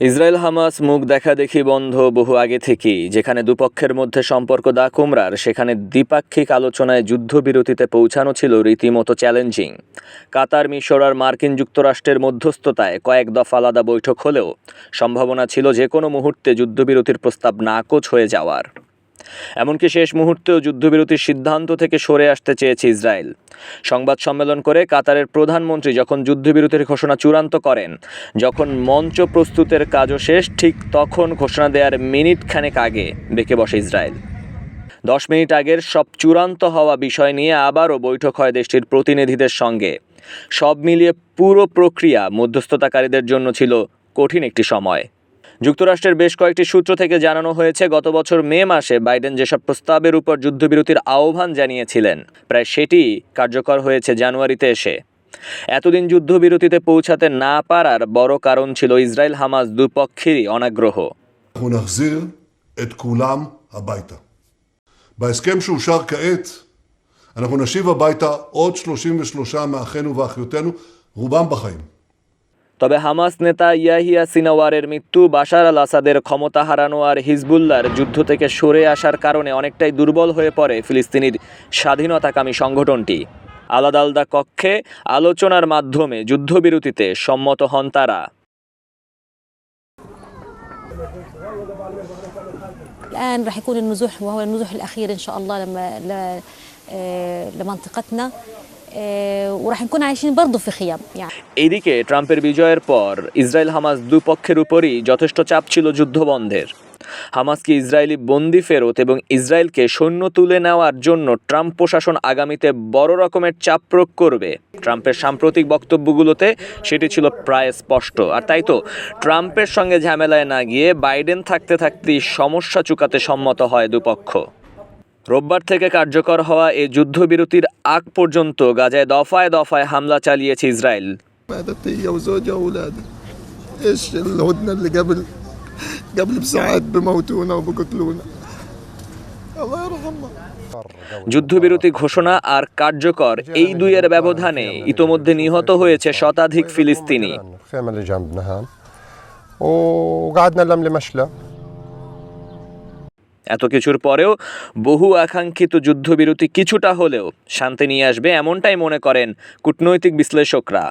Israel Hamas মুখ দেখা দেখি বন্ধ বহু আগে থেকেই। যেখানে দুপক্ষের মধ্যে সম্পর্ক দা কুমড়ার সেখানে দ্বিপাক্ষিক আলোচনায় যুদ্ধবিরতিতে পৌঁছানো ছিল রীতিমতো চ্যালেঞ্জিং। কাতার মিশর আর মার্কিন যুক্তরাষ্ট্রের মধ্যস্থতায় কয়েক দফা আলাদা বৈঠক হলেও সম্ভাবনা ছিল যে কোনো মুহূর্তে যুদ্ধবিরতির প্রস্তাব নাকচ হয়ে যাওয়ার। এমনকি শেষ মুহূর্তেও যুদ্ধবিরতির সিদ্ধান্ত থেকে সরে আসতে চেয়েছে ইসরায়েল। সংবাদ সম্মেলন করে কাতারের প্রধানমন্ত্রী যখন যুদ্ধবিরতির ঘোষণা চূড়ান্ত করেন, যখন মঞ্চ প্রস্তুতের কাজও শেষ, ঠিক তখন ঘোষণা দেওয়ার মিনিট খানেক আগে বেঁকে বসে ইসরায়েল। দশ মিনিট আগের সব চূড়ান্ত হওয়া বিষয় নিয়ে আবারও বৈঠক হয় দেশটির প্রতিনিধিদের সঙ্গে। সব মিলিয়ে পুরো প্রক্রিয়া মধ্যস্থতাকারীদের জন্য ছিল কঠিন একটি সময়। যুক্তরাষ্ট্রের বেশ কয়েকটি সূত্র থেকে জানানো হয়েছে গত বছর মে মাসে বাইডেন যেসব প্রস্তাবের উপর যুদ্ধবিরতির আহ্বান জানিয়েছিলেন প্রায় সেটি কার্যকর হয়েছে জানুয়ারিতে এসে এতদিন যুদ্ধবিরতিতে পৌঁছাতে না পারার বড় কারণ ছিল ইসরায়েল হামাস দুপক্ষেরই অনাগ্রহ אנחנו נחזיר את כולם הביתה. בהסכם שאושר כעת, אנחנו נשיב הביתה עוד 33 מאחינו ואחיותינו, רובם בחיים. তবে হামাস নেতা ইয়াহিয়া সিনাওয়ারের মৃত্যু বাশার আল আসাদের ক্ষমতা হারানো আর হিজবুল্লার যুদ্ধ থেকে সরে আসার কারণে অনেকটাই দুর্বল হয়ে পড়ে ফিলিস্তিনির স্বাধীনতাকামী সংগঠনটি আলাদা আলাদা কক্ষে আলোচনার মাধ্যমে যুদ্ধবিরতিতে সম্মত হন তারা الآن راح يكون النزوح وهو النزوح الأخير إن شاء الله لما ل- آه، لمنطقتنا آه، وراح نكون عايشين برضه في خيام يعني এদিকে ট্রাম্পের বিজয়ের পর ইসরায়েল হামাস দুপক্ষের উপরই যথেষ্ট চাপ ছিল যুদ্ধবন্ধের হামাসকে ইসরায়েলি বন্দি ফেরত এবং ইসরায়েলকে সৈন্য তুলে নেওয়ার জন্য ট্রাম্প প্রশাসন আগামীতে বড় রকমের চাপ প্রয়োগ করবে ট্রাম্পের সাম্প্রতিক বক্তব্যগুলোতে সেটি ছিল প্রায় স্পষ্ট আর তাই তো ট্রাম্পের সঙ্গে ঝামেলায় না গিয়ে বাইডেন থাকতে থাকতেই সমস্যা চুকাতে সম্মত হয় দুপক্ষ রোববার থেকে কার্যকর হওয়া এই যুদ্ধবিরতির আগ পর্যন্ত গাজায় দফায় দফায় হামলা চালিয়েছে ইসরায়েল। যুদ্ধবিরতি ঘোষণা আর কার্যকর এই দুইয়ের ব্যবধানে ইতোমধ্যে নিহত হয়েছে শতাধিক ফিলিস্তিনি। এত কিছুর পরেও বহু আকাঙ্ক্ষিত যুদ্ধবিরতি কিছুটা হলেও শান্তি নিয়ে আসবে এমনটাই মনে করেন কূটনৈতিক বিশ্লেষকরা।